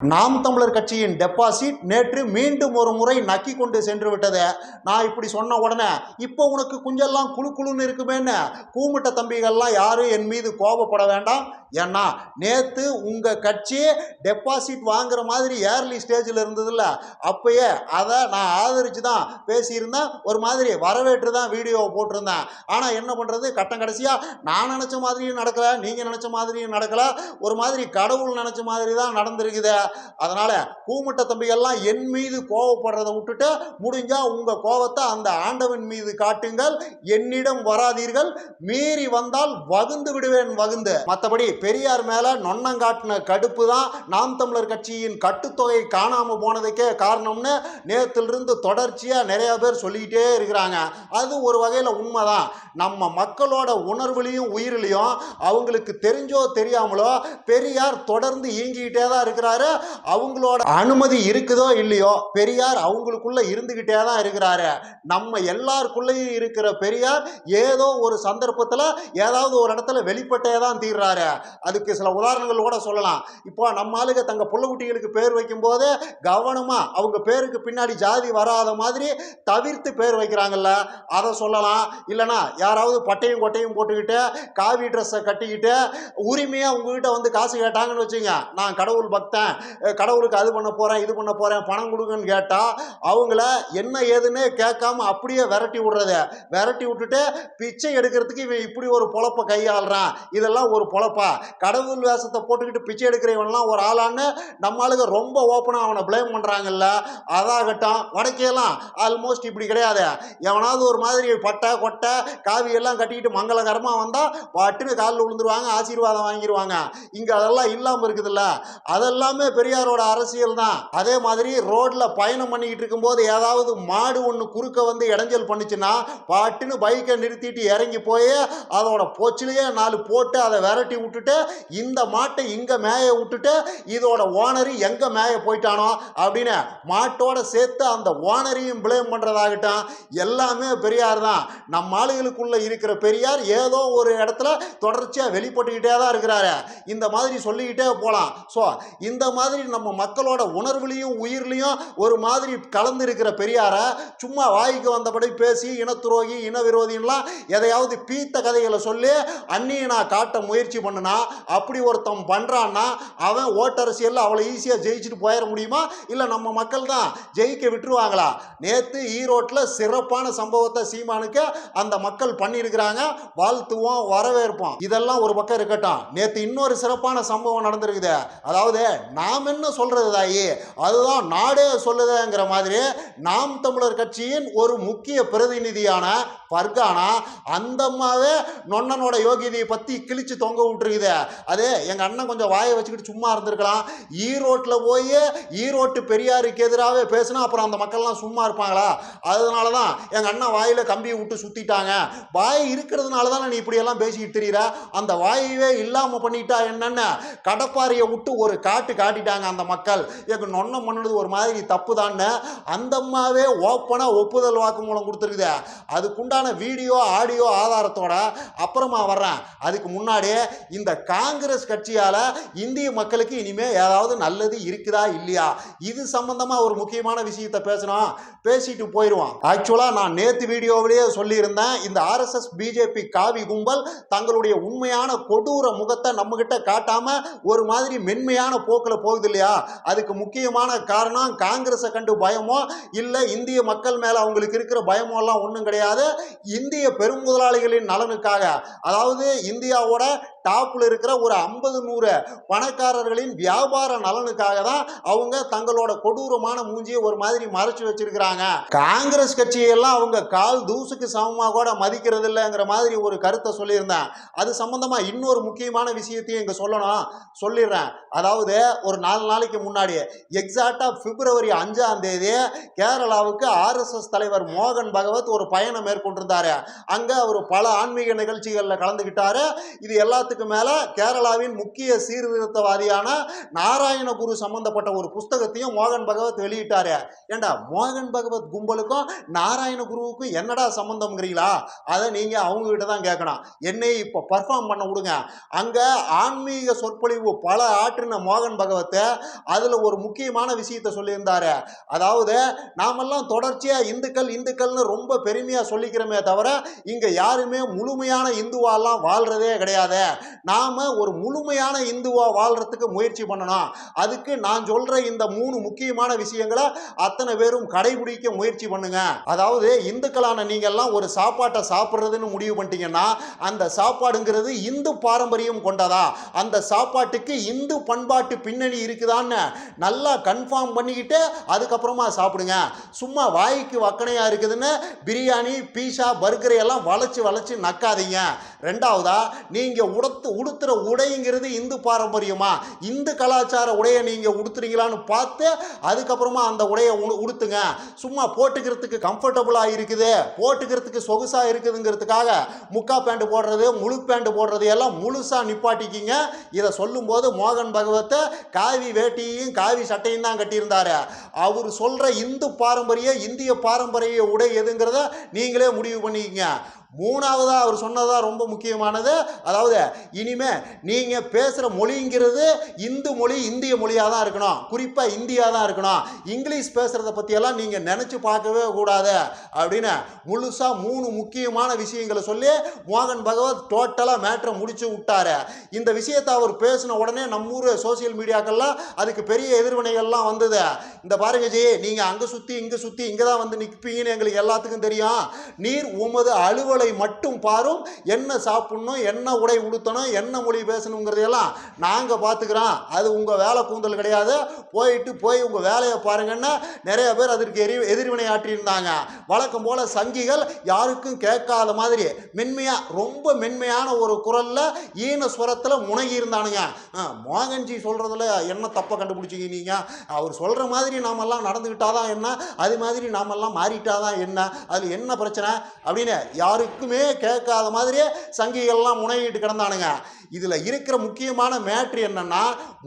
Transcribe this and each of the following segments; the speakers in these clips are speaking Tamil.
நாம் தமிழர் கட்சியின் டெபாசிட் நேற்று மீண்டும் ஒரு முறை நக்கி கொண்டு சென்று விட்டது. நான் இப்படி சொன்ன உடனே இப்போ உனக்கு குஞ்செல்லாம் குழு குழுன்னு இருக்குமேன்னு கூமுட்ட தம்பிகள்லாம் யாரும் என் மீது கோபப்பட வேண்டாம்? ஏன்னா நேற்று உங்கள் கட்சி டெபாசிட் வாங்குற மாதிரி ஏர்லி ஸ்டேஜில் இருந்ததில்ல. அப்பயே அதை நான் ஆதரித்து தான் பேசியிருந்தேன். ஒரு மாதிரி வரவேற்று தான் வீடியோவை போட்டிருந்தேன். ஆனால் என்ன பண்ணுறது கட்டம் கடைசியாக நான் நினச்ச மாதிரியும் நடக்கலை நீங்கள் நினச்ச மாதிரியும் நடக்கலை. ஒரு மாதிரி கடவுள் நினச்ச மாதிரி தான் நடந்திருக்குது. அதனால் கூமுட்ட தம்பிகள்லாம் என் மீது கோவப்படுறதை விட்டுட்டு முடிஞ்சா உங்கள் கோவத்தை அந்த ஆண்டவன் மீது காட்டுங்கள். என்னிடம் வராதீர்கள். மீறி வந்தால் வகுந்து விடுவேன் வகுந்து. மற்றபடி பெரியார் மேலே நொன்னங்காட்டின கடுப்பு தான் நாம் தமிழர் கட்சியின் கட்டுத்தொகை காணாமல் போனதுக்கே காரணம்னு நேரத்திலிருந்து தொடர்ச்சியாக நிறைய பேர் சொல்லிக்கிட்டே இருக்கிறாங்க. அது ஒரு வகையில் உண்மைதான். நம்ம மக்களோட உணர்வுலையும் உயிரிலையும் அவங்களுக்கு தெரிஞ்சோ தெரியாமலோ பெரியார் தொடர்ந்து இயங்கிக்கிட்டே தான் இருக்கிறாரு. அவங்களோட அனுமதி இருக்குதோ இல்லையோ பெரியார் அவங்களுக்குள்ள இருந்துக்கிட்டே தான் இருக்கிறாரு. நம்ம எல்லாருக்குள்ளேயும் இருக்கிற பெரியார் ஏதோ ஒரு சந்தர்ப்பத்தில் ஏதாவது ஒரு இடத்துல வெளிப்பட்டே தான் தீர்றாரு. அதுக்கு சில உதாரணங்கள் கூட சொல்லலாம். இப்போ நம்ம ஆளுக தங்க புள்ள குட்டிகளுக்கு பேர் வைக்கும்போது கவனமாக அவங்க பேருக்கு பின்னாடி ஜாதி வராத மாதிரி தவிர்த்து பேர் வைக்கிறாங்கல்ல. அதை சொல்லலாம். இல்லைனா யாராவது பட்டையும் கொட்டையும் போட்டுக்கிட்டு காவி ட்ரெஸ்ஸை கட்டிக்கிட்டு உரிமையாக உங்ககிட்ட வந்து காசு கேட்டாங்கன்னு வச்சுங்க நான் கடவுள் பக்தன் கடவுளுக்கு அது பண்ண போகிறேன் இது பண்ண போகிறேன் பணம் கொடுங்கன்னு கேட்டால் அவங்கள என்ன ஏதுன்னு கேட்காம அப்படியே விரட்டி விடுறத. விரட்டி விட்டுட்டு பிச்சை எடுக்கிறதுக்கு இவன் இப்படி ஒரு பொழப்பை கையாளுறான். இதெல்லாம் ஒரு பொழப்பா? கடவுள் வேஷத்தை போட்டுக்கிட்டு பிச்சை எடுக்கிறவன்லாம் ஒரு ஆளான்னு நம்ம ஆளுங்க ரொம்ப ஓப்பனாக அவனை ப்ளேம் பண்ணுறாங்கல்ல அதாகட்டும் வடக்கேலாம் ஆல்மோஸ்ட் இப்படி கிடையாது. எவனாவது ஒரு மாதிரி பட்டை கொட்டை காவி எல்லாம் கட்டிக்கிட்டு மங்களகரமாக வந்தால் பட்டுன்னு காலில் விழுந்துருவாங்க ஆசீர்வாதம் வாங்கிடுவாங்க இங்கே அதெல்லாம் இல்லாமல் இருக்குதுல்ல. அதெல்லாமே பெரியாரோட அரசியல் தான். அதே மாதிரி ரோட்ல பயணம் பண்ணிக்கிட்டு இருக்கும்போது ஏதாவது மாடு ஒன்று குறுக்க வந்து இடைஞ்சல் பண்ணுச்சுன்னா பாட்டுன்னு பைக்கை நிறுத்திட்டு இறங்கி போய் அதோட போச்சிலேயே நாலு போட்டு அதை விரட்டி விட்டுட்டு இந்த மாட்டை இங்கே மேய விட்டுட்டு இதோட ஓனரு எங்கே மேய போயிட்டானோ அப்படின்னு மாட்டோட சேர்த்து அந்த ஓனரையும் ப்ளேம் பண்ணுறதாகட்டும் எல்லாமே பெரியார் தான். நம்ம ஆளுகளுக்குள்ளே இருக்கிற பெரியார் ஏதோ ஒரு இடத்துல தொடர்ச்சியாக வெளிப்பட்டுக்கிட்டே தான் இருக்கிறாரு. இந்த மாதிரி சொல்லிக்கிட்டே போகலாம் ஸோ இந்த மாதிரி நம்ம மக்களோட உணர்வுலையும் உயிர்லையும் ஒரு மாதிரி கலந்து இருக்கிற பெரியாரை சும்மா வாய்க்கு வந்தபடி பேசி இனத்துரோகி இன விரோதின்லாம் எதையாவது பீத்த கதைகளை சொல்லி அன்னியை நான் காட்ட முயற்சி பண்ணுனா அப்படி ஒருத்தன் பண்ணுறான்னா அவன் ஓட்டரசியலில் அவ்வளோ ஈஸியாக ஜெயிச்சுட்டு போயிட முடியுமா? இல்லை நம்ம மக்கள் தான் ஜெயிக்க விட்டுருவாங்களா? நேற்று ஈரோட்டில் சிறப்பான சம்பவத்தை சீமானுக்கு அந்த மக்கள் பண்ணியிருக்கிறாங்க. வாழ்த்துவோம் வரவேற்போம். இதெல்லாம் ஒரு பக்கம் இருக்கட்டும். நேற்று இன்னொரு சிறப்பான சம்பவம் நடந்திருக்குது. அதாவது நாம் என்ன சொல்கிறது தாயி. அதுதான் நாடே சொல்லுதுங்கிற மாதிரி நாம் தமிழர் கட்சியின் ஒரு முக்கிய பிரதிநிதியான பர்கானா அந்த அம்மாவே நொன்னனோட யோகியதையை பற்றி கிழிச்சு தொங்க விட்டுருக்குது. அது எங்கள் அண்ணன் கொஞ்சம் வாயை வச்சுக்கிட்டு சும்மா இருந்திருக்கலாம். ஈரோட்டில் போய் ஈரோட்டு பெரியாருக்கு எதிராகவே பேசினா அப்புறம் அந்த மக்கள்லாம் சும்மா இருப்பாங்களா? அதனால தான் எங்கள் அண்ணன் வாயில் கம்பியை விட்டு சுற்றிட்டாங்க வாய் இருக்கிறதுனால தானே நீ இப்படியெல்லாம் பேசிக்கிட்டு தெரியுற அந்த வாயவே இல்லாமல் பண்ணிட்டா என்னென்ன? கடப்பாறையை விட்டு ஒரு காட்டு ஆடிட்டாங்க அந்த மக்கள். எனக்கு நொன்னம் பண்ணுறது ஒரு மாதிரி தப்பு தான்னு அந்த அம்மாவே ஓப்பனாக ஒப்புதல் வாக்குமூலம் கொடுத்துருக்குது. அதுக்குண்டான வீடியோ ஆடியோ ஆதாரத்தோட அப்புறமா வர்றேன். அதுக்கு முன்னாடியே இந்த காங்கிரஸ் கட்சியால் இந்திய மக்களுக்கு இனிமேல் ஏதாவது நல்லது இருக்குதா இல்லையா? இது சம்பந்தமாக ஒரு முக்கியமான விஷயத்தை பேசணும் பேசிட்டு போயிடுவோம் ஆக்சுவலாக நான் நேற்று வீடியோவிலேயே சொல்லியிருந்தேன் இந்த ஆர்எஸ்எஸ் பிஜேபி காவி கும்பல் தங்களுடைய உண்மையான கொடூர முகத்தை நம்மகிட்ட காட்டாமல் ஒரு மாதிரி மென்மையான போக்கில் போகுது இல்லையா அதுக்கு முக்கியமான காரணம் காங்கிரஸை கண்டு பயமோ? இல்லை இந்திய மக்கள் மேலே அவங்களுக்கு இருக்கிற பயமோ எல்லாம் ஒன்றும் கிடையாது. இந்திய பெருமுதலாளிகளின் நலனுக்காக. அதாவது இந்தியாவோட டாப்பில் இருக்கிற ஒரு ஐம்பது நூறு பணக்காரர்களின் வியாபார நலனுக்காக தான் அவங்க தங்களோட கொடூரமான மூஞ்சியை ஒரு மாதிரி மறைச்சு வச்சிருக்கிறாங்க. காங்கிரஸ் கட்சியெல்லாம் அவங்க கால் தூசுக்கு சமமாக கூட மதிக்கிறது இல்லைங்கிற மாதிரி ஒரு கருத்தை சொல்லியிருந்தேன். அது சம்பந்தமா இன்னொரு முக்கியமான விஷயத்தையும் இங்கே சொல்லணும். சொல்லிடுறேன். அதாவது ஒரு நாலு நாளைக்கு முன்னாடி எக்ஸாக்டாக பிப்ரவரி அஞ்சாம் தேதி கேரளாவுக்கு ஆர்எஸ்எஸ் தலைவர் மோகன் பகவத் ஒரு பயணம் மேற்கொண்டிருந்தார். அங்கே அவர் பல ஆன்மீக நிகழ்ச்சிகளில் கலந்துக்கிட்டாரு இது எல்லாத்துக்கும் வருஷத்துக்கு மேலே கேரளாவின் முக்கிய சீர்திருத்தவாதியான நாராயணகுரு சம்பந்தப்பட்ட ஒரு புஸ்தகத்தையும் மோகன் பகவத் வெளியிட்டாரு. ஏண்டா மோகன் பகவத் கும்பலுக்கும் நாராயணகுருவுக்கும் என்னடா சம்பந்தம்ங்கிறீங்களா? அதை நீங்கள் அவங்க கிட்ட தான் கேட்கணும் என்னை இப்போ பர்ஃபார்ம் பண்ண விடுங்க. அங்கே ஆன்மீக சொற்பொழிவு பல ஆற்றின மோகன் பகவத்தை அதில் ஒரு முக்கியமான விஷயத்தை சொல்லியிருந்தாரு. அதாவது நாமெல்லாம் தொடர்ச்சியாக இந்துக்கள் இந்துக்கள்னு ரொம்ப பெருமையாக சொல்லிக்கிறோமே தவிர இங்கே யாருமே முழுமையான இந்துவாலாம் வாழ்றதே கிடையாது. நாம் ஒரு முழுமையான இந்துவாக வாழ்கிறதுக்கு முயற்சி பண்ணணும். அதுக்கு நான் சொல்கிற இந்த மூணு முக்கியமான விஷயங்களை அத்தனை பேரும் கடைபிடிக்க முயற்சி பண்ணுங்க. அதாவது இந்துக்களான நீங்கள்லாம் ஒரு சாப்பாட்டை சாப்பிட்றதுன்னு முடிவு பண்ணிட்டீங்கன்னா அந்த சாப்பாடுங்கிறது இந்து பாரம்பரியம் கொண்டதா? அந்த சாப்பாட்டுக்கு இந்து பண்பாட்டு பின்னணி இருக்குதான்னு நல்லா கன்ஃபார்ம் பண்ணிக்கிட்டு அதுக்கப்புறமா சாப்பிடுங்க. சும்மா வாய்க்கு வக்கனையாக இருக்குதுன்னு பிரியாணி பீஸா பர்கரை எல்லாம் வளைச்சு வளைச்சு நக்காதீங்க. ரெண்டாவதா நீங்க உடுத்து உடுத்துற உடைங்கிறது இந்து பாரம்பரியமா? இந்து கலாச்சார உடையை நீங்கள் உடுத்துறீங்களான்னு பார்த்து அதுக்கப்புறமா அந்த உடையை உடு- உடுத்துங்க. சும்மா போட்டுக்கிறதுக்கு கம்ஃபர்டபுளாக இருக்குது. போட்டுக்கிறதுக்கு சொகுசாக இருக்குதுங்கிறதுக்காக முக்கா பேண்ட் போடுறது முழு பேண்ட் போடுறது எல்லாம் முழுசாக நிப்பாட்டிக்கிங்க. இதை சொல்லும்போது மோகன் பகவத்தை காவி வேட்டியும் காவி சட்டையும் தான் கட்டியிருந்தாரு. அவர் சொல்கிற இந்து பாரம்பரிய இந்திய பாரம்பரிய உடை எதுங்கிறத நீங்களே முடிவு பண்ணிக்கங்க. மூணாவதாக அவர் சொன்னதாக ரொம்ப முக்கியமானது. அதாவது இனிமே நீங்கள் பேசுகிற மொழிங்கிறது இந்து மொழி இந்திய மொழியாக தான் இருக்கணும். குறிப்பாக இந்தியா தான் இருக்கணும். இங்கிலீஷ் பேசுகிறத பற்றியெல்லாம் நீங்கள் நினச்சி பார்க்கவே கூடாது. அப்படின்னு முழுசாக மூணு முக்கியமான விஷயங்களை சொல்லி மோகன் பகவத் டோட்டலாக மேட்ரை முடிச்சு விட்டாரு. இந்த விஷயத்தை அவர் பேசின உடனே நம்ம ஊர் சோசியல் மீடியாக்கள்லாம் அதுக்கு பெரிய எதிர்வினைகள்லாம் வந்தது. இந்த பாருங்க ஜி நீங்கள் அங்கே சுற்றி இங்கே சுற்றி இங்கே தான் வந்து நிற்பீங்கன்னு எங்களுக்கு எல்லாத்துக்கும் தெரியும். நீர் உமது அலுவல் மட்டும் பாரும். என்ன சாப்பிடணும் என்ன உடை உடுத்தணும் என்ன மொழி பேசணுங்கிறதையெல்லாம் நாங்க பார்த்துக்கிறோம் அது உங்க வேலை கூந்தல் கிடையாது. போயிட்டு போய் உங்க வேலையை பாருங்கன்னா நிறைய பேர் அதற்கு எரி எதிர்வினை ஆற்றியிருந்தாங்க. வழக்கம் போல சங்கிகள் யாருக்கும் கேட்காத மாதிரி மென்மையா ரொம்ப மென்மையான ஒரு குரலில் ஈன ஸ்வரத்தில் முனகி இருந்தானுங்க. மோகன்ஜி சொல்றதுல என்ன தப்பை கண்டுபிடிச்சிங்க நீங்க? அவர் சொல்ற மாதிரி நாமெல்லாம் நடந்துக்கிட்டாதான் என்ன? அது மாதிரி நாமெல்லாம் மாறிட்டாதான் என்ன? அது என்ன பிரச்சனை? அப்படின்னு யாரும் யாருக்குமே கேட்காத மாதிரியே சங்கிகள்லாம் முனையிட்டு கிடந்தானுங்க. இதில் இருக்கிற முக்கியமான மேட்ரு என்னன்னா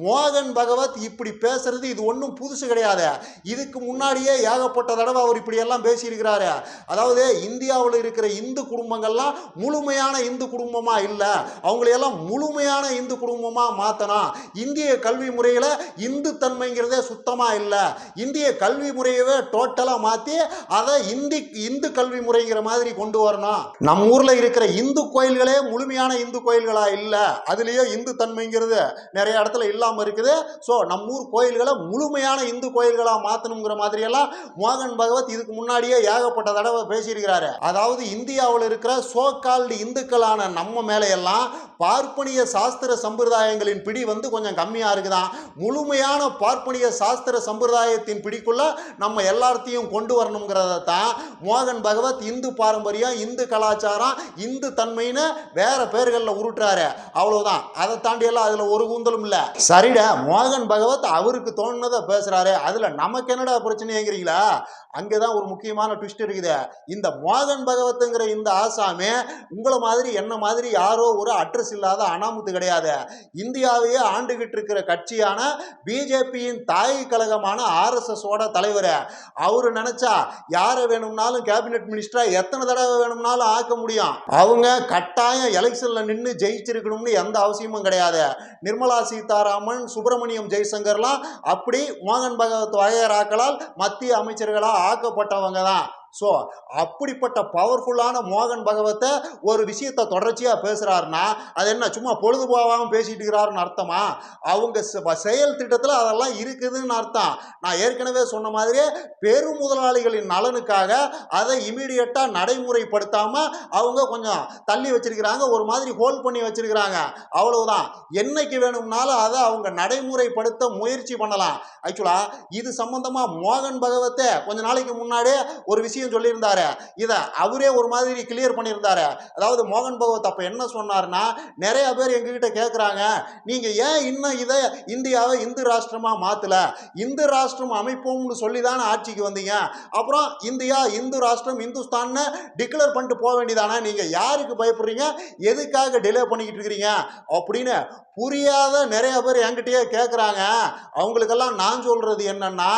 மோகன் பகவத் இப்படி பேசுறது இது ஒன்றும் புதுசு கிடையாது. இதுக்கு முன்னாடியே ஏகப்பட்ட தடவை அவர் இப்படியெல்லாம் பேசியிருக்கிறாரு. அதாவது இந்தியாவில் இருக்கிற இந்து குடும்பங்கள்லாம் முழுமையான இந்து குடும்பமா இல்லை அவங்களையெல்லாம் முழுமையான இந்து குடும்பமா மாற்றணும் இந்திய கல்வி முறையில் இந்து தன்மைங்கிறதே சுத்தமாக இல்லை. இந்திய கல்வி முறையவே டோட்டலாக மாற்றி அதை இந்தி இந்து கல்வி முறைங்கிற மாதிரி கொண்டு வரணும். நம்ம ஊரில் இருக்கிற இந்து கோயில்களே முழுமையான இந்து கோயில்களா இல்லை. அதுலேயே இந்து தன்மைங்கிறது நிறைய இடத்துல இல்லாமல் இருக்குது. ஸோ நம்ம ஊர் கோயில்களை முழுமையான இந்து கோயில்களாக மாற்றணுங்கிற மாதிரியெல்லாம் மோகன் பகவத் இதுக்கு முன்னாடியே ஏகப்பட்ட தடவை பேசியிருக்கிறாரு. அதாவது இந்தியாவில் இருக்கிற சோ கால்டு இந்துக்களான நம்ம மேலையெல்லாம் பார்ப்பனிய சாஸ்திர சம்பிரதாயங்களின் பிடி வந்து கொஞ்சம் கம்மியாக இருக்குதான். முழுமையான பார்ப்பனிய சாஸ்திர சம்பிரதாயத்தின் பிடிக்குள்ள நம்ம எல்லாத்தையும் கொண்டு வரணுங்கிறத தான் மோகன் பகவத் இந்து பாரம்பரியம் இந்து கலாச்சாரம் இந்து தன்மைன்னு வேற பேர்களில் உருட்டுறாரு. அவ்வளவுதான். அதை தாண்டி எல்லாம் அதுல ஒரு கூந்தலும் இல்ல. சரிடா மோகன் பகவத் அவருக்கு தோணுனதை பேசுறாரு. அதுல நமக்கு என்னடா பிரச்சனைங்கிறீங்களா? அங்கதான் ஒரு முக்கியமான ட்விஸ்ட் இருக்குது. இந்த மோகன் பகவத்துங்கிற இந்த ஆசாமி உங்களை மாதிரி என்ன மாதிரி யாரோ ஒரு அட்ரஸ் இல்லாத அனாமுத்து கிடையாது. இந்தியாவையே ஆண்டுகிட்டு இருக்கிற கட்சியான பிஜேபியின் தாய் கழகமான ஆர்எஸ்எஸ் ஓட தலைவர். அவரு நினைச்சா யாரை வேணும்னாலும் கேபினெட் மினிஸ்டரா எத்தனை தடவை வேணும்னாலும் ஆக்க முடியும். அவங்க கட்டாயம் எலெக்ஷன்ல நின்று ஜெயிச்சிருக்கணும்னு எந்த அவசியமும் கிடையாது. நிர்மலா சீதாராமன் சுப்பிரமணியம் ஜெய்சங்கர்லாம் அப்படி மோகன் பகவத் வகையராக்களால் மத்திய அமைச்சர்களாக ஆக்கப்பட்டவங்க தான். ஸோ அப்படிப்பட்ட பவர்ஃபுல்லான மோகன் பகவத்தை ஒரு விஷயத்தை தொடர்ச்சியாக பேசுகிறாருன்னா அது என்ன சும்மா பொழுது போகாமல் பேசிட்டு இருக்கிறாருன்னு அர்த்தமா? அவங்க செ- செயல் திட்டத்தில் அதெல்லாம் இருக்குதுன்னு அர்த்தம். நான் ஏற்கனவே சொன்ன மாதிரி பெரும் முதலாளிகளின் நலனுக்காக அதை இமீடியட்டாக நடைமுறைப்படுத்தாமல் அவங்க கொஞ்சம் தள்ளி வச்சிருக்கிறாங்க ஒரு மாதிரி ஹோல்ட் பண்ணி வச்சிருக்கிறாங்க. அவ்வளவுதான். என்னைக்கு வேணும்னாலும் அதை அவங்க நடைமுறைப்படுத்த முயற்சி பண்ணலாம். ஆக்சுவலாக இது சம்பந்தமாக மோகன் பகவத்தை கொஞ்ச நாளைக்கு முன்னாடியே ஒரு விஷயம் விஷயம் சொல்லியிருந்தாரு. இதை அவரே ஒரு மாதிரி கிளியர் பண்ணியிருந்தாரு. அதாவது மோகன் பகவத் அப்போ என்ன சொன்னார்னா நிறைய பேர் எங்ககிட்ட கேட்குறாங்க நீங்கள் ஏன் இன்னும் இதை இந்தியாவை இந்து ராஷ்டிரமாக மாற்றல இந்து ராஷ்டிரம் அமைப்போம்னு சொல்லி தானே ஆட்சிக்கு வந்தீங்க. அப்புறம் இந்தியா இந்து ராஷ்டிரம் இந்துஸ்தான்னு டிக்ளேர் பண்ணிட்டு போக வேண்டியதானே? நீங்கள் யாருக்கு பயப்படுறீங்க? எதுக்காக டிலே பண்ணிக்கிட்டு இருக்கிறீங்க? அப்படின்னு புரியாத நிறைய பேர் என்கிட்டயே கேட்குறாங்க அவங்களுக்கெல்லாம் நான் சொல்கிறது என்னன்னா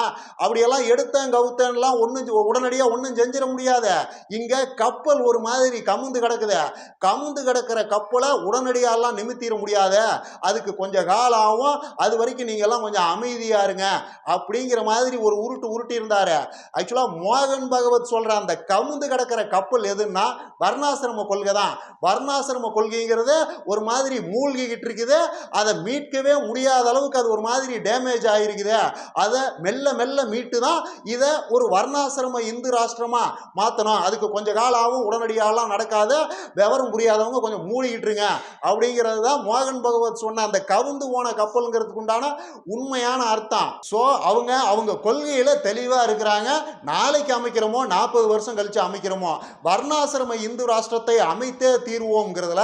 அப்படியெல்லாம் எடுத்தேன் கவுத்தேன்லாம் ஒன்றும் உடனடியாக ஒன்றும் செஞ்சிட முடியாது. இங்கே கப்பல் ஒரு மாதிரி கமுந்து கிடக்குது. கமுந்து கிடக்கிற கப்பலை உடனடியாலாம் நிமித்திட முடியாது. அதுக்கு கொஞ்சம் காலம் ஆகும் அது வரைக்கும் நீங்கள்லாம் கொஞ்சம் அமைதியாக இருங்க. அப்படிங்கிற மாதிரி ஒரு உருட்டு உருட்டி இருந்தார். ஆக்சுவலாக மோகன் பகவத் சொல்கிற அந்த கமுந்து கிடக்கிற கப்பல் எதுன்னா வர்ணாசிரம கொள்கை தான். வர்ணாசிரம கொள்கைங்கிறது ஒரு மாதிரி மூழ்கிக்கிட்டு இருக்குது. அதை மீட்கவே முடியாத அளவுக்கு அது ஒரு மாதிரி டேமேஜ் ஆகிருக்குது அதை மெல்ல மெல்ல மீட்டு தான் இதை ஒரு வர்ணாசிரம இந்து ராஷ்டிரமாக மாற்றணும் அதுக்கு கொஞ்சம் காலம் ஆகும் உடனடியாகலாம் நடக்காது விவரம் புரியாதவங்க கொஞ்சம் மூழ்கிட்டுருங்க அப்படிங்கிறது தான் மோகன் பகவத் சொன்ன அந்த கவுந்து போன கப்பலுங்கிறதுக்கு உண்டான உண்மையான அர்த்தம். ஸோ அவங்க அவங்க கொள்கையில் தெளிவாக இருக்கிறாங்க. நாளைக்கு அமைக்கிறோமோ நாற்பது வருஷம் கழித்து அமைக்கிறோமோ வர்ணாசிரம இந்து ராஷ்டிரத்தை அமைத்தே தீர்வோங்கிறதுல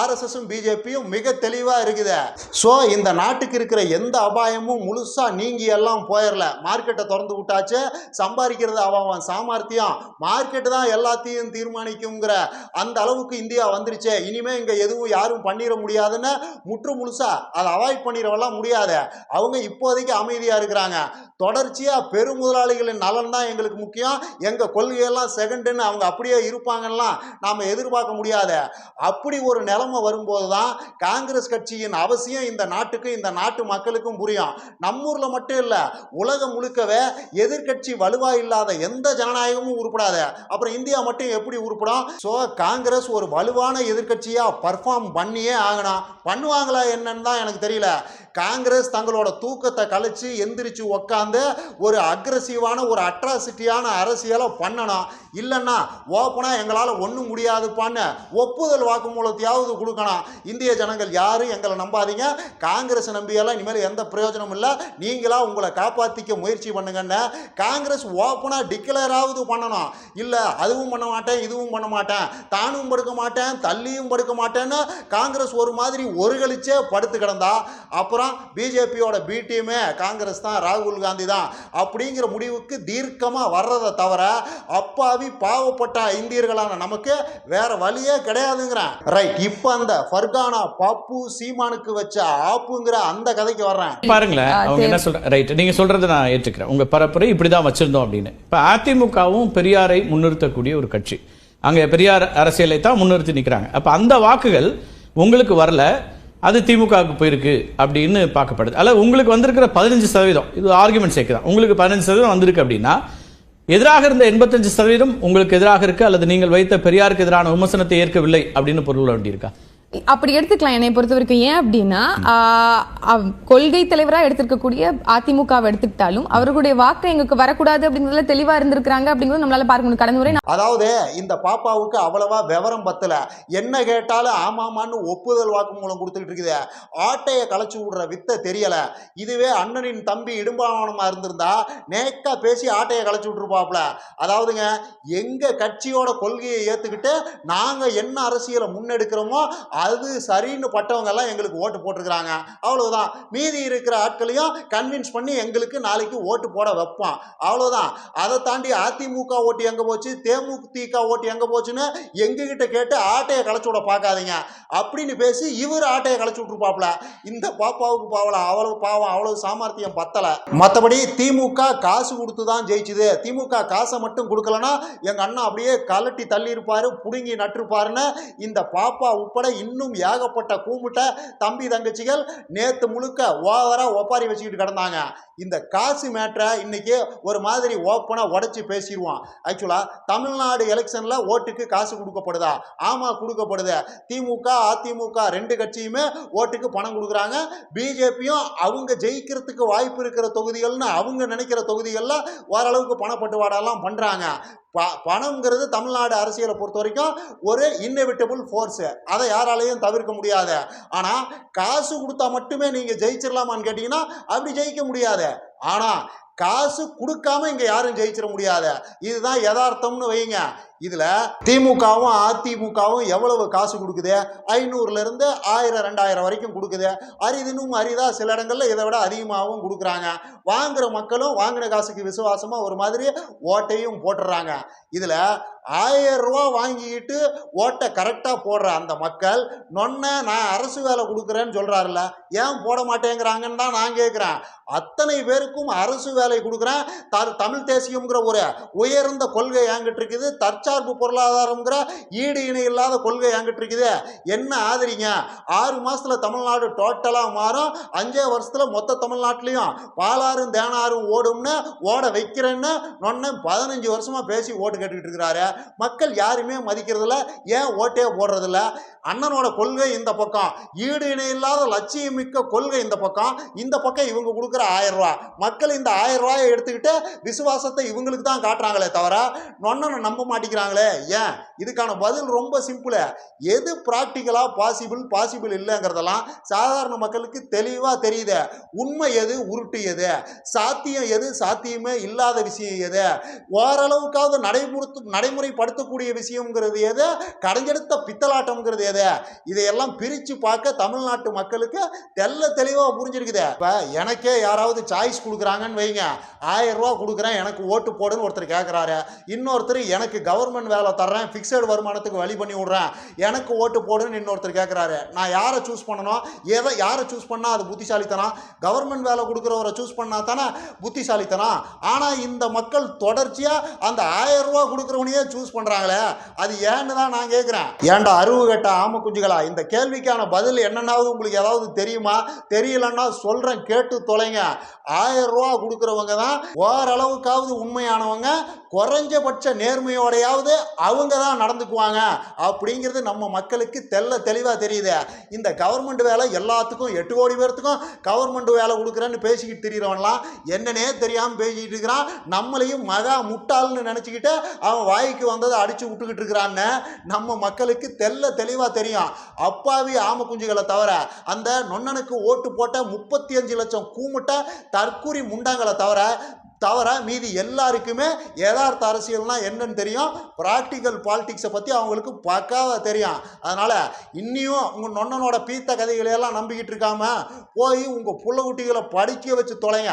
ஆர்எஸ்எஸும் பிஜேபியும் மிக தெளிவாக இருக்குது. ஸோ இந்த நாட்டுக்கு இருக்கிற எந்த அபாயமும் முழுசாக நீங்கி எல்லாம் போயிடல மார்க்கெட்டை திறந்து விட்டாச்சு. சம்பாதிக்கிறது அவன் சாமர்த்தியம். முக்கியம் மார்க்கெட்டு தான் எல்லாத்தையும் தீர்மானிக்குங்கிற அந்த அளவுக்கு இந்தியா வந்துருச்சு. இனிமே இங்கே எதுவும் யாரும் பண்ணிட முடியாதுன்னு முற்று முழுசா அதை அவாய்ட் பண்ணிடவெல்லாம் முடியாது. அவங்க இப்போதைக்கு அமைதியாக இருக்கிறாங்க. தொடர்ச்சியாக பெருமுதலாளிகளின் நலன் தான் எங்களுக்கு முக்கியம். எங்கள் கொள்கையெல்லாம் செகண்டுன்னு அவங்க அப்படியே இருப்பாங்கலாம் நாம் எதிர்பார்க்க முடியாது. அப்படி ஒரு நிலைமை வரும்போது தான் காங்கிரஸ் கட்சியின் அவசியம் இந்த நாட்டுக்கும் இந்த நாட்டு மக்களுக்கும் புரியும். நம்மூரில் மட்டும் இல்லை உலகம் முழுக்கவே எதிர்க்கட்சி வலுவா இல்லாத எந்த ஜனநாயகமும் உருப்படாத. அப்புறம் இந்தியா மட்டும் எப்படி உருப்படும்? ஸோ காங்கிரஸ் ஒரு வலுவான எதிர்கட்சியாக பர்ஃபார்ம் பண்ணியே ஆகணும். பண்ணுவாங்களா என்னன்னு தான் எனக்கு தெரியல. காங்கிரஸ் தங்களோட தூக்கத்தை கழிச்சு எந்திரிச்சு உக்காந்து ஒரு அக்ரஸிவான ஒரு அட்ராசிட்டியான அரசியலை பண்ணணும். இல்லைன்னா ஓப்பனாக எங்களால் ஒன்றும் முடியாதுப்பான்னு ஒப்புதல் வாக்குமூலத்தையாவது கொடுக்கணும். இந்திய ஜனங்கள் யாரும் எங்களை நம்பாதீங்க. காங்கிரஸ் நம்பியெல்லாம் இனிமேல் எந்த பிரயோஜனமும் இல்லை. நீங்களா உங்களை காப்பாற்றிக்க முயற்சி பண்ணுங்கன்னு காங்கிரஸ் ஓப்பனாக டிக்ளேராவது பண்ணணும். இல்லை அதுவும் பண்ண மாட்டேன் இதுவும் பண்ண மாட்டேன். தானும் படுக்க மாட்டேன் தள்ளியும் படுக்க மாட்டேன்னு காங்கிரஸ் ஒரு மாதிரி ஒருகளிச்சே படுத்து கிடந்தா அப்புறம் பிஜேபியோட பி டீமே காங்கிரஸ் தான் ராகுல் காந்தி தான். அப்படிங்கிற முடிவுக்கு தீர்க்கமாக வர்றதை தவிர அப்பாவி பாவப்பட்ட இந்தியர்களான நமக்கு வேற வழியே கிடையாதுங்கிறேன் ரைட் இப்போ அந்த ஃபர்கானா பப்பு சீமானுக்கு வச்ச ஆப்புங்கிற அந்த கதைக்கு வர்றேன். பாருங்களேன் அவங்க என்ன சொல்ற ரைட் நீங்க சொல்றதை நான் ஏற்றுக்கிறேன் உங்க பரப்புரை இப்படிதான் வச்சிருந்தோம் அப்படின்னு. இப்ப அதிமுகவும் பெரியாரை முன்னிறுத்தக்கூடிய ஒரு கட்சி. அங்கே பெரியார் அரசியலை தான் முன்னிறுத்தி நிக்கிறாங்க. அப்போ அந்த வாக்குகள் உங்களுக்கு வரல அது திமுகவுக்கு போயிருக்கு அப்படின்னு பார்க்கப்படுது. அல்ல உங்களுக்கு வந்திருக்கிற பதினஞ்சு சதவீதம் இது ஆர்குமெண்ட் சேர்க்குதான். உங்களுக்கு பதினஞ்சு சதவீதம் வந்திருக்கு அப்படின்னா எதிராக இருந்த எண்பத்தஞ்சு சதவீதம் உங்களுக்கு எதிராக இருக்கு அல்லது நீங்கள் வைத்த பெரியாருக்கு எதிரான விமர்சனத்தை ஏற்கவில்லை அப்படின்னு பொருள் வேண்டியிருக்கா அப்படி எடுத்துக்கலாம் என்னை பொறுத்த வரைக்கும் ஏன் அப்படின்னா கொள்கை தலைவரா எடுத்திருக்கக்கூடிய அதிமுகவை எடுத்துக்கிட்டாலும் அவர்களுடைய வாக்கு எங்களுக்கு வரக்கூடாது அப்படிங்கிறதுல தெளிவா இருந்திருக்காங்க அப்படிங்கிறது நம்மளால பார்க்க முடியும். கடந்த முறை அதாவது இந்த பாப்பாவுக்கு அவ்வளவா விவரம் பத்தல. என்ன கேட்டாலும் ஆமாமான்னு ஒப்புதல் வாக்குமூலம் கொடுத்துக்கிட்டு இருக்குது. ஆட்டையை களைச்சு விடுற வித்தை தெரியல. இதுவே அண்ணனின் தம்பி இடும்பாவனமா இருந்திருந்தா நேக்கா பேசி ஆட்டையை களைச்சு விட்டுருப்பாப்ல அதாவதுங்க எங்க கட்சியோட கொள்கையை ஏத்துக்கிட்டு நாங்க என்ன அரசியலை முன்னெடுக்கிறோமோ அது சரின்னு பட்டவங்க எல்லாம் எங்களுக்கு ஓட்டு போட்டிருக்கிறாங்க. அவ்வளவுதான். மீதி இருக்கிற ஆட்களையும் கன்வின்ஸ் பண்ணி எங்களுக்கு நாளைக்கு ஓட்டு போட வைப்பான். அவ்வளவுதான். அதை தாண்டி அதிமுக ஓட்டு எங்க போச்சு? தேமுதிக ஓட்டு எங்க போச்சுன்னு எங்ககிட்ட கேட்டு ஆட்டையை களைச்சு விட பார்க்காதீங்க. அப்படின்னு பேசி இவர் ஆட்டையை களைச்சு விட்டுருப்பாப்ல இந்த பாப்பாவுக்கு பாவலாம் அவ்வளவு பாவம் அவ்வளவு சாமர்த்தியம் பத்தல. மற்றபடி திமுக காசு கொடுத்து தான் ஜெயிச்சுது. திமுக காசை மட்டும் கொடுக்கலன்னா எங்க அண்ணன் அப்படியே கலட்டி தள்ளி இருப்பாரு புடுங்கி நட்டிருப்பாருன்னு இந்த பாப்பா உட்பட இன்னும் ஏகப்பட்ட கூமுட்ட தம்பி தங்கச்சிகள் நேத்து முழுக்க ஓவரா ஒப்பாரி வச்சுக்கிட்டு கிடந்தாங்க. இந்த காசு மேட்டரை இன்னைக்கு ஒரு மாதிரி ஓப்பனாக உடச்சி பேசிடுவான். ஆக்சுவலாக தமிழ்நாடு எலெக்ஷனில் ஓட்டுக்கு காசு கொடுக்கப்படுதா? ஆமாம் கொடுக்கப்படுது. திமுக அதிமுக ரெண்டு கட்சியுமே ஓட்டுக்கு பணம் கொடுக்குறாங்க. பிஜேபியும் அவங்க ஜெயிக்கிறதுக்கு வாய்ப்பு இருக்கிற தொகுதிகள்னு அவங்க நினைக்கிற தொகுதிகளில் ஓரளவுக்கு பணப்பட்டுவாடெல்லாம் பண்ணுறாங்க ப பணங்கிறது தமிழ்நாடு அரசியலை பொறுத்த வரைக்கும் ஒரு இன்னெவிட்டபிள் ஃபோர்ஸு அதை யாராலையும் தவிர்க்க முடியாது. ஆனால் காசு கொடுத்தா மட்டுமே நீங்கள் ஜெயிச்சிடலாமான்னு கேட்டிங்கன்னா அப்படி ஜெயிக்க முடியாது. ஆனால் காசு கொடுக்காம இங்க யாரும் ஜெயிச்சிட முடியாது. இதுதான் யதார்த்தம்னு வைங்க. இதுல திமுகவும் அதிமுகவும் எவ்வளவு காசு கொடுக்குது? ஐநூறுல இருந்து ஆயிரம் ரெண்டாயிரம் வரைக்கும் கொடுக்குது. அரிதினும் அரிதா சில இடங்கள்ல இதை விட அதிகமாகவும் கொடுக்குறாங்க. வாங்குற மக்களும் வாங்கின காசுக்கு விசுவாசமா ஒரு மாதிரி ஓட்டையும் போட்டுடுறாங்க இதுல ஆயிரம் ரூபா வாங்கிக்கிட்டு ஓட்டை கரெக்டாக போடுற அந்த மக்கள் நொன்ன நான் அரசு வேலை கொடுக்குறேன்னு சொல்கிறாருல்ல ஏன் போட மாட்டேங்கிறாங்கன்னு தான் நான் கேட்குறேன் அத்தனை பேருக்கும் அரசு வேலை கொடுக்குறேன். த தமிழ் தேசியம்ங்கிற ஒரு உயர்ந்த கொள்கை என்கிட்ட இருக்குது. தற்சார்பு பொருளாதாரம்ங்கிற ஈடு இணை இல்லாத கொள்கை என்கிட்ட இருக்குது. என்ன ஆதரிங்க? ஆறு மாதத்தில் தமிழ்நாடு டோட்டலாக மாறும். அஞ்சே வருஷத்தில் மொத்த தமிழ்நாட்டிலையும் பாலாறும் தேனாரும் ஓடும்னு ஓட வைக்கிறேன்னு நொன்ன பதினஞ்சு வருஷமாக பேசி ஓட்டு கேட்டுக்கிட்டு இருக்கிறாரு. மக்கள் யாருமே மதிக்கிறதில்ல ஏன் ஓட்டே போடுறதில்ல? அண்ணனோட கொள்கை இந்த பக்கம். ஈடு இணை இல்லாத லட்சியமிக்க கொள்கை இந்த பக்கம். இந்த பக்கம் இவங்க கொடுக்குற ஆயிரம் ரூபா. மக்கள் இந்த ஆயிரம் ரூபாயை எடுத்துக்கிட்டு விசுவாசத்தை இவங்களுக்கு தான் காட்டுறாங்களே தவிர நொன்னனை நம்ப மாட்டேங்கிறாங்களே. ஏன்? இதுக்கான பதில் ரொம்ப சிம்பிளு எது ப்ராக்டிக்கலாக பாசிபிள் பாசிபிள் இல்லைங்கிறதெல்லாம் சாதாரண மக்களுக்கு தெளிவாக தெரியுது. உண்மை எது? உருட்டு எது? சாத்தியம் எது? சாத்தியமே இல்லாத விஷயம் எது? ஓரளவுக்காவது நடைமுறை நடைமுறை நடைமுறைப்படுத்தக்கூடிய விஷயங்கிறது எது? கடைஞ்செடுத்த பித்தலாட்டம்ங்கிறது எது? இதையெல்லாம் பிரித்து பார்க்க தமிழ்நாட்டு மக்களுக்கு தெல்ல தெளிவாக புரிஞ்சிருக்குது. இப்போ எனக்கே யாராவது சாய்ஸ் கொடுக்குறாங்கன்னு வைங்க. ஆயிரம் ரூபா கொடுக்குறேன் எனக்கு ஓட்டு போடுன்னு ஒருத்தர் கேட்குறாரு இன்னொருத்தர் எனக்கு கவர்மெண்ட் வேலை தர்றேன் ஃபிக்ஸட் வருமானத்துக்கு வழி பண்ணி விட்றேன் எனக்கு ஓட்டு போடுன்னு இன்னொருத்தர் கேட்குறாரு நான் யாரை சூஸ் பண்ணணும்? எதை யாரை சூஸ் பண்ணால் அது புத்திசாலித்தனம்? கவர்மெண்ட் வேலை கொடுக்குறவரை சூஸ் பண்ணால் தானே புத்திசாலித்தனம்? ஆனால் இந்த மக்கள் தொடர்ச்சியாக அந்த ஆயிரம் ரூபா கொடுக்குறவனையே சூஸ் பண்ணுறாங்களே அது ஏன்னு தான் நான் கேட்குறேன் ஏன்டா அருவு கட்ட ஆம குஞ்சுகளா? இந்த கேள்விக்கான பதில் என்னென்னாவது உங்களுக்கு ஏதாவது தெரியுமா? தெரியலன்னா சொல்கிறேன் கேட்டு தொலைங்க. ஆயிரம் ரூபா கொடுக்குறவங்க தான் ஓரளவுக்காவது உண்மையானவங்க குறைஞ்சபட்ச நேர்மையோடையாவது அவங்க தான் நடந்துக்குவாங்க. அப்படிங்கிறது நம்ம மக்களுக்கு தெல்ல தெளிவாக தெரியுது. இந்த கவர்மெண்ட் வேலை எல்லாத்துக்கும் எட்டு கோடி பேர்த்துக்கும் கவர்மெண்ட் வேலை கொடுக்குறேன்னு பேசிக்கிட்டு திரியிறவன்லாம் என்னன்னே தெரியாமல் பேசிக்கிட்டு இருக்கிறான். நம்மளையும் மகா முட்டாள்னு நினச்சிக்கிட்டு அவன் வாய்க்கு வந்ததை அடித்து விட்டுக்கிட்டு இருக்கிறான்னு நம்ம மக்களுக்கு தெல்ல தெளிவாக தெரியும். அப்பாவி ஆம குஞ்சுகளை தவிர அந்த நொண்ணனுக்கு ஓட்டு போட்ட முப்பத்தி அஞ்சு லட்சம் கூமுட்ட தற்கூரி முண்டாங்களை தவிர தவிர மீதி எல்லாருக்குமே யதார்த்த அரசியல்னா என்னன்னு தெரியும். ப்ராக்டிக்கல் பாலிட்டிக்ஸை பற்றி அவங்களுக்கு பக்காவாக தெரியும். அதனால் இன்னியும் உங்கள் நொண்ணனோட பீத்த கதைகளையெல்லாம் நம்பிக்கிட்டு இருக்காம போய் உங்கள் புள்ள குட்டிகளை படிக்க வச்சு தொலைங்க.